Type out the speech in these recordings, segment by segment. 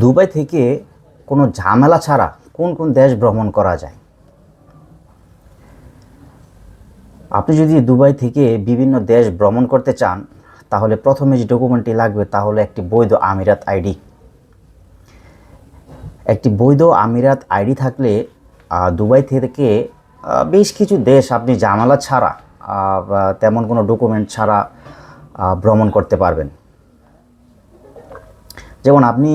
Dubai থেকে কোনো ঝামেলা ছাড়া কোন কোন দেশ ভ্রমণ করা যায়? আপনি যদি দুবাই থেকে বিভিন্ন দেশ ভ্রমণ করতে চান, তাহলে প্রথমে যে ডকুমেন্টটি লাগবে তাহলে একটি বৈধ আমিরাত আইডি। একটি বৈধ আমিরাত আইডি থাকলে দুবাই থেকে বেশ কিছু দেশ আপনি জামালা ছাড়া তেমন কোনো ডকুমেন্ট ছাড়া ভ্রমণ করতে পারবেন। যেমন আপনি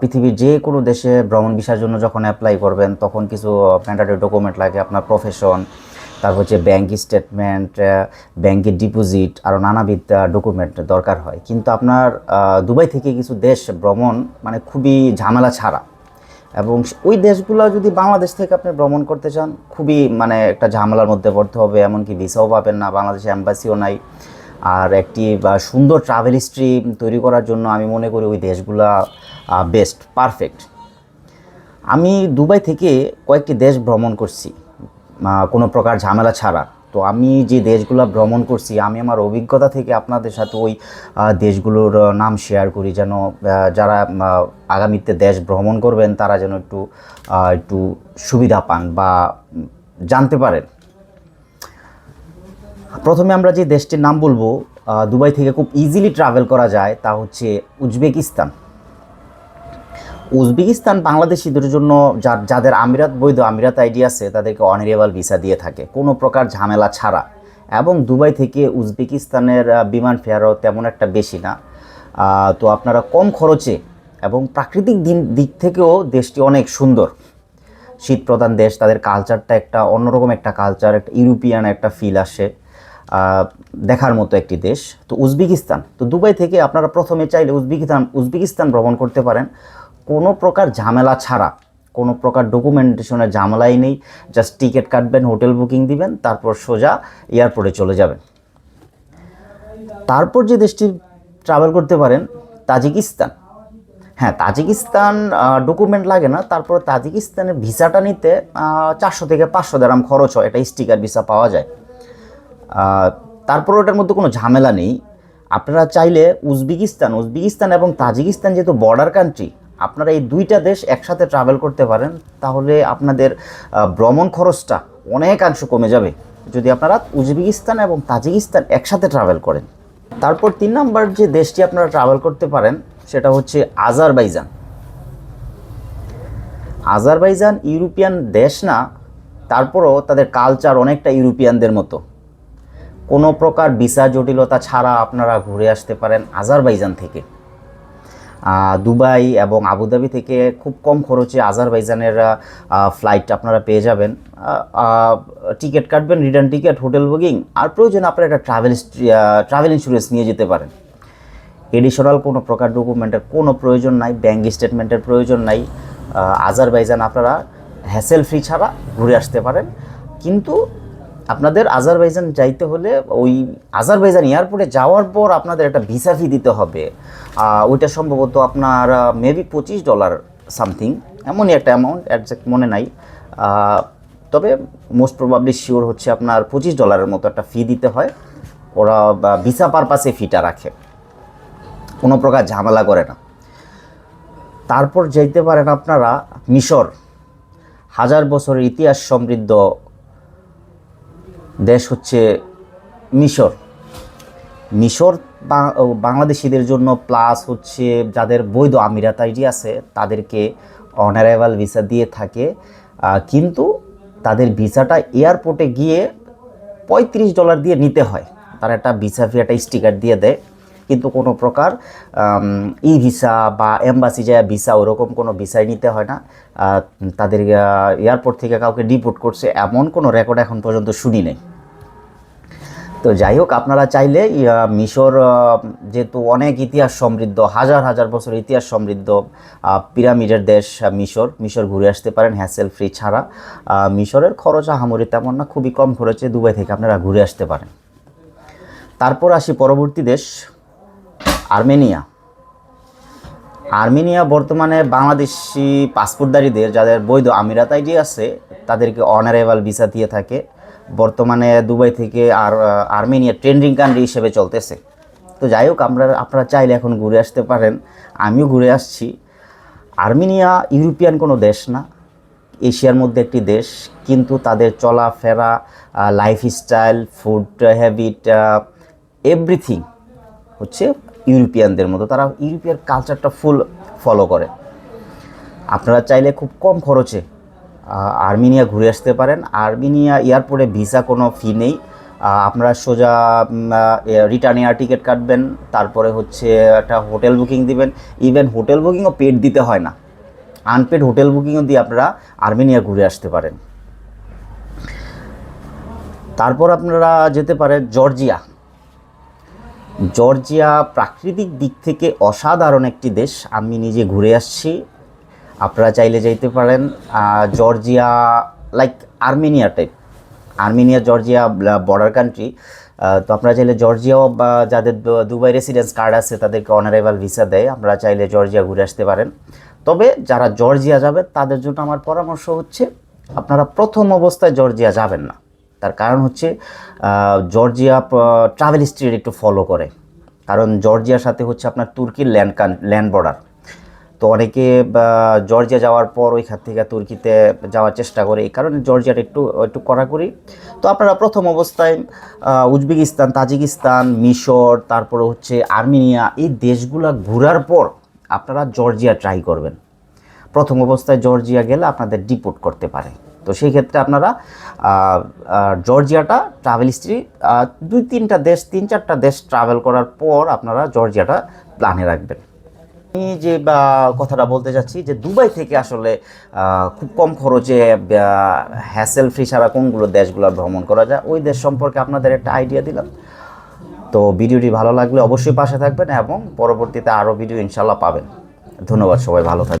পৃথিবীর যে কোনো দেশে ভ্রমণ ভিসার জন্য যখন অ্যাপ্লাই করবেন, তখন কিছু ম্যান্ডাটরি ডকুমেন্ট লাগে আপনার প্রফেশন তারপর হচ্ছে ব্যাঙ্ক স্টেটমেন্ট ব্যাংকের ডিপোজিট আরও নানাবিধ ডকুমেন্ট দরকার হয়। কিন্তু আপনার দুবাই থেকে কিছু দেশ ভ্রমণ মানে খুবই ঝামেলা ছাড়া। এবং ওই দেশগুলো যদি বাংলাদেশ থেকে আপনি ভ্রমণ করতে চান, খুবই মানে একটা ঝামেলার মধ্যে পড়তে হবে। এমনকি ভিসাও পাবেন না, বাংলাদেশে অ্যাম্বাসিও নাই। আর একটি সুন্দর ট্রাভেল হিস্ট্রি তৈরি করার জন্য আমি মনে করি ওই দেশগুলা বেস্ট পারফেক্ট আমি দুবাই থেকে কয়েকটি দেশ ভ্রমণ করছি কোনো প্রকার ঝামেলা ছাড়া। তো আমি যে দেশগুলো ভ্রমণ করছি, আমি আমার অভিজ্ঞতা থেকে আপনাদের সাথে ওই দেশগুলোর নাম শেয়ার করি। যেন যারা আগামীতে দেশ ভ্রমণ করবেন, তারা যেন একটু একটু সুবিধা পান বা জানতে পারেন। প্রথমে আমরা যে দেশটির নাম বলব দুবাই থেকে খুব ইজিলি ট্রাভেল করা যায়, তা হচ্ছে উজবেকিস্তান। উজবেকিস্তান বাংলাদেশিদের জন্য যা- যাদের আমিরাত বৈধ, আমিরাত আইডি আছে, তাদেরকে অনারেবল ভিসা দিয়ে থাকে। কোনো প্রকার ঝামেলা ছাড়া। এবং দুবাই থেকে উজবেকিস্তানের বিমান ফেয়ারও তেমন একটা বেশি না। তো আপনারা কম খরচে এবং প্রাকৃতিক দিন, দিক থেকেও দেশটি অনেক সুন্দর। শীত প্রধান দেশ, তাদের কালচারটা একটা অন্যরকম একটা কালচার একটা ইউরোপিয়ান একটা ফিল আসে। দেখার মতো একটি দেশ। তো উজবেকিস্তান। তো দুবাই থেকে আপনারা প্রথমে চাইলে উজবেকিস্তান উজবেকিস্তান ভ্রমণ করতে পারেন। কোনো প্রকার ঝামেলা ছাড়া, কোনো প্রকার ডকুমেন্টেশনের ঝামেলাই নেই। জাস্ট টিকিট কাটবেন হোটেল বুকিং দিবেন, তারপর সোজা এয়ারপোর্টে চলে যাবেন। তারপর যে দেশটি ট্রাভেল করতে পারেন, তাজিকিস্তান। হ্যাঁ তাজিকিস্তান ডকুমেন্ট লাগে না। তারপর তাজিকিস্তানের ভিসাটা নিতে চারশো থেকে পাঁচশো দেরাম খরচ হয়। একটা স্টিকার ভিসা পাওয়া যায়। তারপর ওটার মধ্যে কোনো ঝামেলা নেই। আপনারা চাইলে উজবেকিস্তান উজবেকিস্তান এবং তাজিকিস্তান যেহেতু বর্ডার কান্ট্রি আপনারা এই দুইটা দেশ একসাথে ট্রাভেল করতে পারেন। তাহলে আপনাদের ভ্রমণ খরচটা অনেকাংশ কমে যাবে। যদি আপনারা উজবেকিস্তান এবং তাজিকিস্তান একসাথে ট্রাভেল করেন। তারপর তিন নম্বর যে দেশটি আপনারা ট্রাভেল করতে পারেন, সেটা হচ্ছে আজারবাইজান। আজারবাইজান ইউরোপিয়ান দেশ না, তারপরও তাদের কালচার অনেকটা ইউরোপিয়ানদের মতো। কোনো প্রকার ভিসা জটিলতা ছাড়া আপনারা ঘুরে আসতে পারেন আজারবাইজান থেকে। দুবাই এবং আবুধাবি থেকে খুব কম খরচে আজারবাইজানের ফ্লাইট আপনারা পেয়ে যাবেন। টিকিট কাটবেন রিটার্ন টিকিট হোটেল বুকিং আর প্রয়োজন আপনারা একটা ট্রাভেল ট্রাভেল ইন্স্যুরেন্স নিয়ে যেতে পারেন। এডিশনাল কোনো প্রকার ডকুমেন্টের কোনো প্রয়োজন নাই ব্যাঙ্ক স্টেটমেন্টের প্রয়োজন নাই। আজারবাইজান আপনারা হ্যাসেল ফ্রি ছাড়া ঘুরে আসতে পারেন। কিন্তু আপনাদের আজারবাইজান যাইতে হলে ওই আজারবাইজান এয়ারপোর্টে যাওয়ার পর আপনাদের একটা ভিসা ফি দিতে হবে। ওইটা সম্ভবত আপনার মেবি পঁচিশ ডলার সামথিং এমনই একটা অ্যামাউন্ট অ্যাডজাক্ট মনে নাই। তবে মোস্ট প্রবাবলি শিওর হচ্ছে আপনার পঁচিশ ডলারের মতো একটা ফি দিতে হয়। ওরা ভিসা পারপাসে ফিটা রাখে। কোনো প্রকার ঝামেলা করে না। তারপর যাইতে পারেন আপনারা মিশর। হাজার বছরের ইতিহাস সমৃদ্ধ দেশ হচ্ছে মিশর। মিশর বাংলাদেশিদের জন্য প্লাস হচ্ছে যাদের বৈধ আমিরাত আইডি আছে, তাদেরকে অনারেবল ভিসা দিয়ে থাকে। কিন্তু তাদের ভিসাটা এয়ারপোর্টে গিয়ে পঁয়ত্রিশ ডলার দিয়ে নিতে হয়। তারা একটা ভিসা ফি একটা স্টিকার দিয়ে দেয়। কিন্তু কোনো প্রকার ই ভিসা বা এম্বাসি যায় ভিসা ওরকম কোনো ভিসাই নিতে হয় না। তাদের এয়ারপোর্ট থেকে কাউকে ডিপোর্ট করছে, এমন কোনো রেকর্ড এখন পর্যন্ত শুনি নেই। তো যাই হোক, আপনারা চাইলে মিশর যেহেতু অনেক ইতিহাস সমৃদ্ধ, হাজার হাজার বছর ইতিহাস সমৃদ্ধ পিরামিডের দেশ মিশর মিশর ঘুরে আসতে পারেন হ্যাসেল ফ্রি ছাড়া। মিশরের খরচ আহামরি তেমন না, খুবই কম খরচে দুবাই থেকে আপনারা ঘুরে আসতে পারেন। তারপর আসি পরবর্তী দেশ, আর্মেনিয়া। আর্মেনিয়া বর্তমানে বাংলাদেশি পাসপোর্টধারীদের যাদের বৈধ আমিরাত আইডি আছে, তাদেরকে অনারেবল ভিসা দিয়ে থাকে। বর্তমানে দুবাই থেকে আর আর্মেনিয়া ট্রেন্ডিং কান্ট্রি হিসেবে চলতেছে। তো যাই হোক, আমরা, আপনারা চাইলে এখন ঘুরে আসতে পারেন। আমিও ঘুরে আসছি। আর্মেনিয়া ইউরোপিয়ান কোনো দেশ না, এশিয়ার মধ্যে একটি দেশ, কিন্তু তাদের চলাফেরা লাইফস্টাইল ফুড হ্যাবিট এভরিথিং হচ্ছে ইউরোপিয়ানদের মতো। তারা ইউরোপিয়ান কালচারটা ফুল ফলো করে। আপনারা চাইলে খুব কম খরচে আর্মেনিয়া ঘুরে আসতে পারেন। আর্মেনিয়া এয়ারপোর্টে ভিসা কোনো ফি নেই। আপনারা সোজা রিটার্ন এয়ার টিকিট কাটবেন। তারপরে হচ্ছে একটা হোটেল বুকিং দিবেন। ইভেন হোটেল বুকিংও পেড দিতে হয় না। আনপেড হোটেল বুকিংও দিয়ে আপনারা আর্মেনিয়া ঘুরে আসতে পারেন। তারপর আপনারা যেতে পারেন জর্জিয়া। জর্জিয়া প্রাকৃতিক দিক থেকে অসাধারণ একটি দেশ। আমি নিজে ঘুরে আসছি। আপনারা চাইলে যাইতে পারেন Georgia like Armenia type Armenia, Georgia border country তো আপনারা চাইলে জর্জিয়াও বা যাদের দুবাই রেসিডেন্স কার্ড আছে, তাদেরকে অনারেবল ভিসা দেয়। আপনারা চাইলে জর্জিয়া ঘুরে আসতে পারেন। তবে যারা জর্জিয়া যাবে, তাদের জন্য আমার পরামর্শ হচ্ছে, আপনারা প্রথম অবস্থায় জর্জিয়া যাবেন না। তার কারণ হচ্ছে জর্জিয়া ট্রাভেল হিস্ট্রি একটু ফলো করে। কারণ জর্জিয়ার সাথে হচ্ছে আপনার তুর্কির ল্যান্ড ল্যান্ড বর্ডার তো অনেকে জর্জিয়া যাওয়ার পর ওইখান থেকে তুর্কিতে যাওয়ার চেষ্টা করে, এই কারণে জর্জিয়াটা একটু একটু কড়াকড়ি। তো আপনারা প্রথম অবস্থায় উজবেকিস্তান, তাজিকিস্তান, মিশর, তারপরে হচ্ছে আর্মেনিয়া, এই দেশগুলা ঘোরার পর আপনারা জর্জিয়া ট্রাই করবেন। প্রথম অবস্থায় জর্জিয়া গেলে আপনাদের ডিপোর্ট করতে পারে। তো সেই ক্ষেত্রে আপনারা জর্জিয়াটা ট্রাভেল হিস্ট্রি দুই তিনটা দেশ, তিন চারটা দেশ ট্রাভেল করার পর আপনারা জর্জিয়াটা প্ল্যানে রাখবেন। আমি যে কথাটা বলতে চাচ্ছি যে, দুবাই থেকে আসলে খুব কম খরচে হ্যাসেল ফ্রি সারা কোনগুলো দেশগুলো ভ্রমণ করা যায়, ওই দেশ সম্পর্কে আপনাদের একটা আইডিয়া দিলাম। তো ভিডিওটি ভালো লাগলে অবশ্যই পাশে থাকবেন এবং পরবর্তীতে আরও ভিডিও ইনশাল্লাহ পাবেন। ধন্যবাদ সবাই, ভালো থাকবেন।